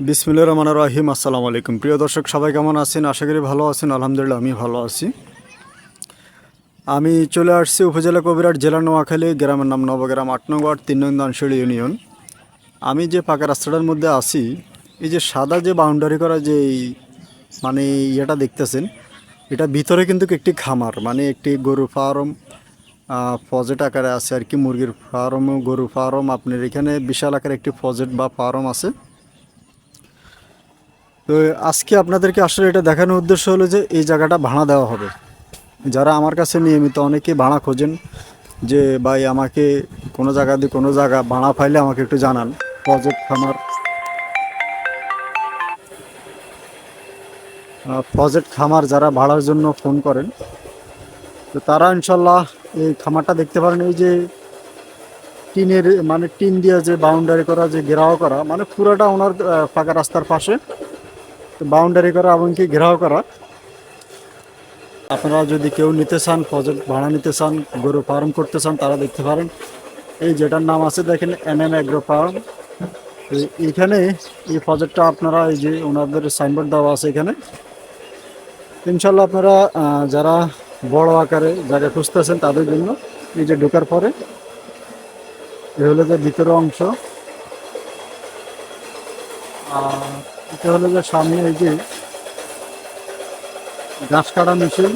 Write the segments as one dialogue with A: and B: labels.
A: বিসমিল্লা রহমান রাহিম, আসসালামু আলাইকুম। প্রিয় দর্শক, সবাই কেমন আছেন? আশা করি ভালো আছেন। আলহামদুলিল্লাহ আমি ভালো আছি। আমি চলে আসছি উপজেলা কবিরাট জেলা নোয়াখালী গ্রামের নাম নবগ্রাম, আট নং ওয়ার্ড তিন নং দানশিড়ি ইউনিয়ন। আমি যে পাকা রাস্তাটার মধ্যে আছি, এই যে সাদা যে বাউন্ডারি করা যে মানে ইয়েটা দেখতেছেন, এটা ভিতরে কিন্তু একটি খামার মানে একটি গরু ফার্ম ফজেট আকারে আছে আর কি, মুরগির ফার্ম, গরু ফার্ম, আপনার এখানে বিশাল আকারে একটি ফজেট বা ফার্ম আছে। তো আজকে আপনাদেরকে আসলে এটা দেখানোর উদ্দেশ্য হলো যে এই জায়গাটা ভাড়া দেওয়া হবে। যারা আমার কাছে নিয়মিত অনেকে ভাড়া খোঁজেন যে, ভাই, আমাকে কোনো জায়গা দিয়ে কোনো জায়গা ভাড়া পাইলে আমাকে একটু জানান। প্রজেক্ট খামার প্রজেক্ট খামার যারা ভাড়ার জন্য ফোন করেন, তো তারা ইনশাল্লাহ এই খামারটা দেখতে পারেন। এই যে টিনের মানে টিন দিয়ে যে বাউন্ডারি করা, যে ঘেরাও করা মানে পুরোটা ওনার ফাঁকা রাস্তার পাশে। বাউন্ডারি করা এমনকি ঘেরাও করা। আপনারা যদি কেউ নিতে চান প্রজেক্ট ভাড়া নিতে চান, গরু ফার্ম করতে চান, তারা দেখতে পারেন। এই যেটার নাম আছে, দেখেন এন এম অ্যাগ্রো ফার্ম এইখানে এই প্রজেক্টটা আপনারা এই যে ওনাদের সাইনবোর্ড দেওয়া আছে এখানে। ইনশাল্লাহ আপনারা যারা বড় আকারে জায়গা খুঁজতেছেন, তাদের জন্য এই যে ঢোকার পরে, এ হলো যে ভিতরের অংশ। আর এটা হলো যে সামনে এই যে গাছ কাটা মেশিন।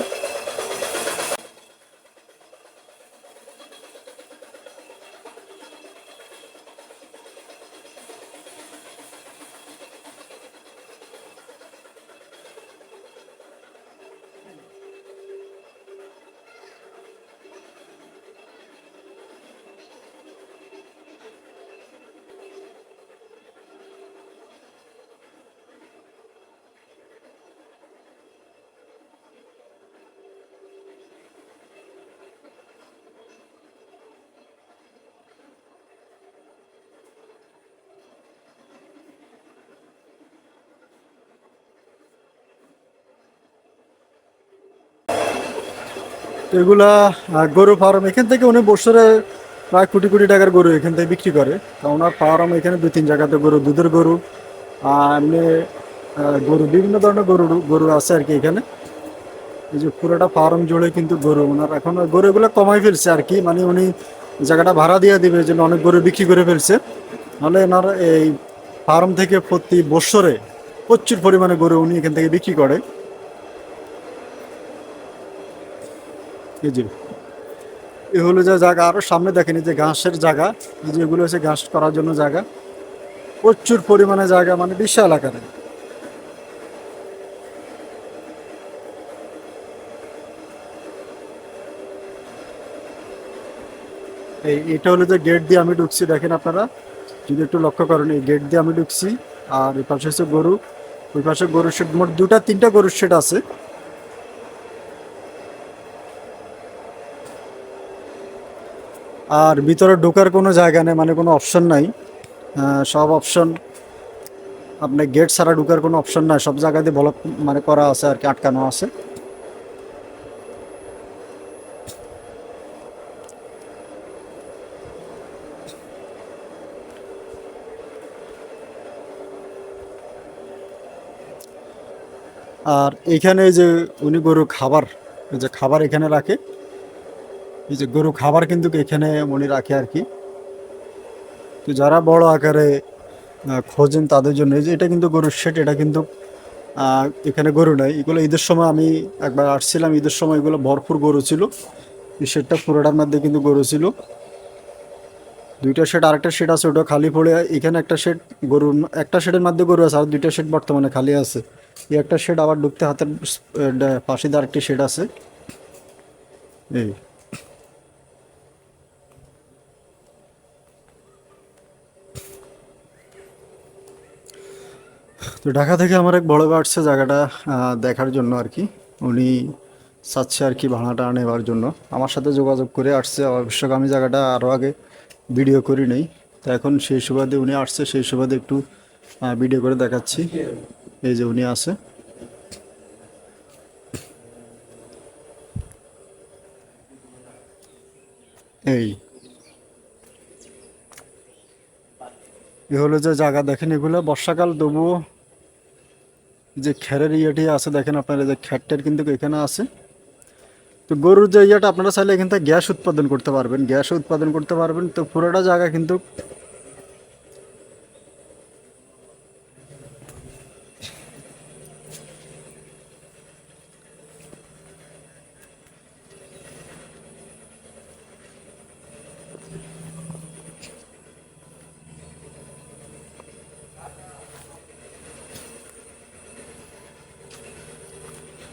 A: এগুলা গরু ফার্ম, এখান থেকে উনি বছরে প্রায় কোটি কোটি টাকার গরু এখান থেকে বিক্রি করে। তা ওনার ফার্ম এখানে দুই তিন জায়গাতে গরু, দুধের গরু এমনি গরু, বিভিন্ন ধরনের গরু গরু আছে আর কি এখানে। এই যে পুরোটা ফার্ম জুড়ে কিন্তু গরু, ওনার এখন গরুগুলো কমাই ফেলছে আর কি। মানে উনি জায়গাটা ভাড়া দিয়ে দিবে জন্য অনেক গরু বিক্রি করে ফেলছে। নাহলে ওনার এই ফার্ম থেকে প্রতি বছরে প্রচুর পরিমাণে গরু উনি এখান থেকে বিক্রি করে। এই যে এ হলো যে জায়গা, আরও সামনে দেখেন যে ঘাসের জায়গা, এই যে এগুলো হচ্ছে ঘাস করার জন্য জায়গা। প্রচুর পরিমাণে জায়গা মানে বিশাল আকারে। এই, এটা হলো যে গেট দিয়ে আমি ঢুকছি, দেখেন আপনারা। যদি একটু লক্ষ্য করেন, এই গেট দিয়ে আমি ঢুকছি, আর এই পাশে হচ্ছে গরু। ওই পাশে গরুর শেড মোট দুটা, তিনটা গরুর শেড আছে। আর ভিতরে ঢোকার কোনো জায়গা নেই মানে কোনো অপশন নাই। সব অপশন আপনার গেট ছাড়া ঢোকার কোনো অপশন নাই, সব জায়গাতে ব্লক মানে করা আছে আর কি, আটকানো আছে। আর এখানে যে উনি গরু খাবার যে খাবার এখানে রাখে এই যে গরু খাবার কিন্তু এখানে উনি রাখে আর কি। তো যারা বড় আকারে খোঁজেন তাদের জন্য, এই যে এটা কিন্তু গরুর শেড এটা কিন্তু এখানে গরু নাই। এগুলো ঈদের সময় আমি একবার আসছিলাম, ঈদের সময় এগুলো ভরপুর গরু ছিল। এই শেডটা পুরোটার মধ্যে কিন্তু গরু ছিল। দুইটা শেড আরেকটা শেড আছে, ওটা খালি পড়ে এখানে একটা শেড গরু একটা শেডের মধ্যে গরু আছে, আর দুইটা শেড বর্তমানে খালি আছে। এই একটা শেড আবার ঢুকতে হাতের পাশে আরেকটি শেড আছে। এই। তো ঢাকা থেকে আমার এক বড় আসছে জায়গাটা দেখার জন্য আর কি। উনি চাচ্ছে আর কি ভাড়াটা নেওয়ার জন্য। আমার সাথে যোগাযোগ করে আসছে, অবশ্য আমি জায়গাটা আরও আগে ভিডিও করি নেই। তো এখন সেই সুবাদে উনি আসছে, সেই সুবাদে একটু ভিডিও করে দেখাচ্ছি। এই যে উনি আছে। এই। এ হলো যে জায়গা, দেখেন এগুলো বর্ষাকাল, তবুও যে খেরের ইয়েটি আছে, দেখেন আপনারা যে খ্যাটটার কিন্তু এখানে আছে। তো গরুর যে ইয়েটা, আপনারা চাইলে এখান থেকে গ্যাস উৎপাদন করতে পারবেন। গ্যাস উৎপাদন করতে পারবেন। তো পুরোটা জায়গা কিন্তু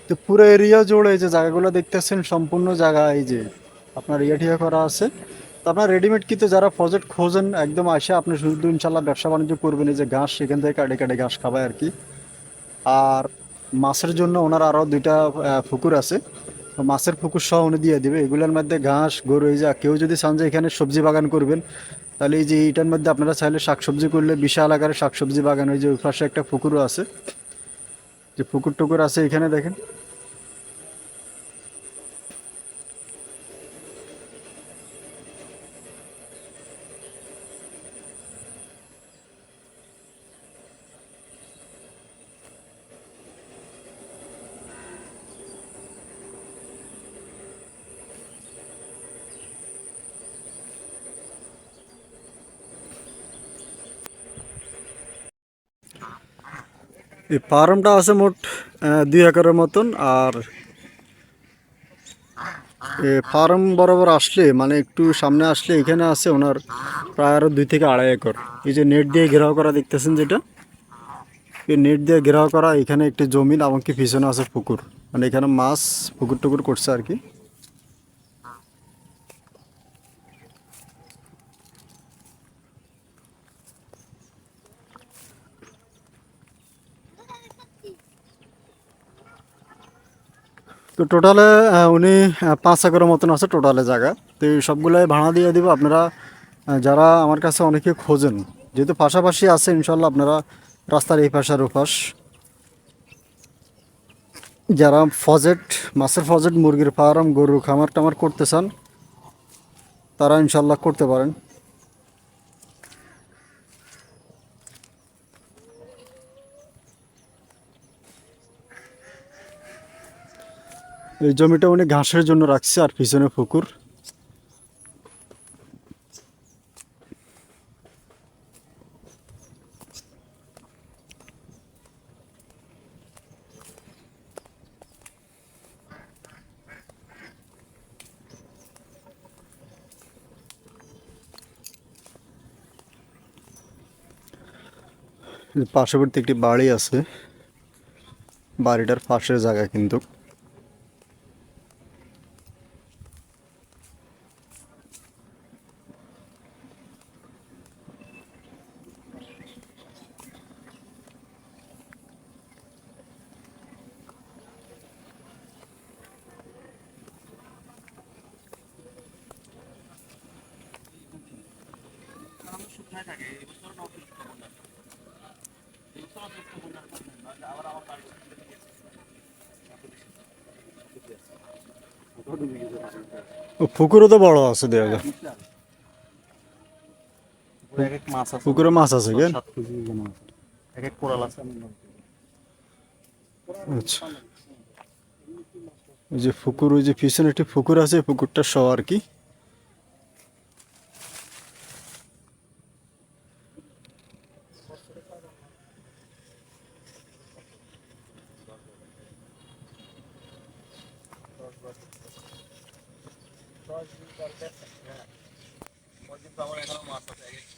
A: তো পুরো এরিয়া জুড়ে এই যে জায়গাগুলো দেখতেছেন, সম্পূর্ণ জায়গা এই যে আপনার ইয়ে ঠিয়া করা আছে। তো আপনার রেডিমেড কিন্তু যারা প্রজেক্ট খোঁজেন, একদম আসে, আপনি শুধু ইনশাল্লাহ ব্যবসা বাণিজ্য করবেন, এই যে ঘাস, সেখান থেকে কাটে কাটে ঘাস খাবায় আর কি। আর মাছের জন্য ওনার আরও দুইটা পুকুর আছে। মাছের পুকুর সহ উনি দিয়ে দেবে। এগুলোর মধ্যে ঘাস, গরু, এই যা কেউ যদি চান যে এখানে সবজি বাগান করবেন, তাহলে এই যে এইটার মধ্যে আপনারা চাইলে শাকসবজি করলে বিশাল আকারে শাকসবজি বাগান, ওই যে ওই পাশে একটা পুকুরও আছে। যে পুকুর টুকুর আছে এখানে দেখেন। এই ফার্মটা আছে মোট দুই একরের মতন, আর ফার্ম বরাবর আসলে মানে একটু সামনে আসলে এখানে আছে ওনার প্রায় আরও দুই থেকে আড়াই একর। এই যে নেট দিয়ে ঘেরাও করা দেখতেছেন যেটা? এই নেট দিয়ে ঘেরাও করা এখানে একটি জমিন এমনকি পিছনে আছে পুকুর। মানে এখানে মাছ পুকুর টুকুর করছে আর কি। তো টোটালে উনি পাঁচ একরের মতন আছে টোটালে জায়গা। তো এই সবগুলাই ভাড়া দিয়ে দিব, আপনারা যারা আমার কাছে অনেকে খোঁজেন। যেহেতু পাশাপাশি আছে ইনশাল্লাহ আপনারা রাস্তার এই পাশ আর ওপাশ। যারা ফজেট, মাছের ফজেট, মুরগির ফার্ম গরু খামার টামার করতে চান, তারা ইনশাল্লাহ করতে পারেন। এই জমিটা উনি ঘাসের জন্য রাখছে আর পিছনে পুকুর। পার্শ্ববর্তী একটি বাড়ি আছে। বাড়িটার পাশের জায়গা কিন্তু। ও, পুকুরও তো বড় আছে দেখা যায়
B: এক এক মাছ আছে।
A: পুকুরে মাছ আছে কেন?
B: আছে। এক এক কোরাল আছে।
A: আচ্ছা। ওই যে পুকুর ওই যে পিছনে একটি পুকুর আছে এই পুকুরটা সহ আর কি? stop. Okay,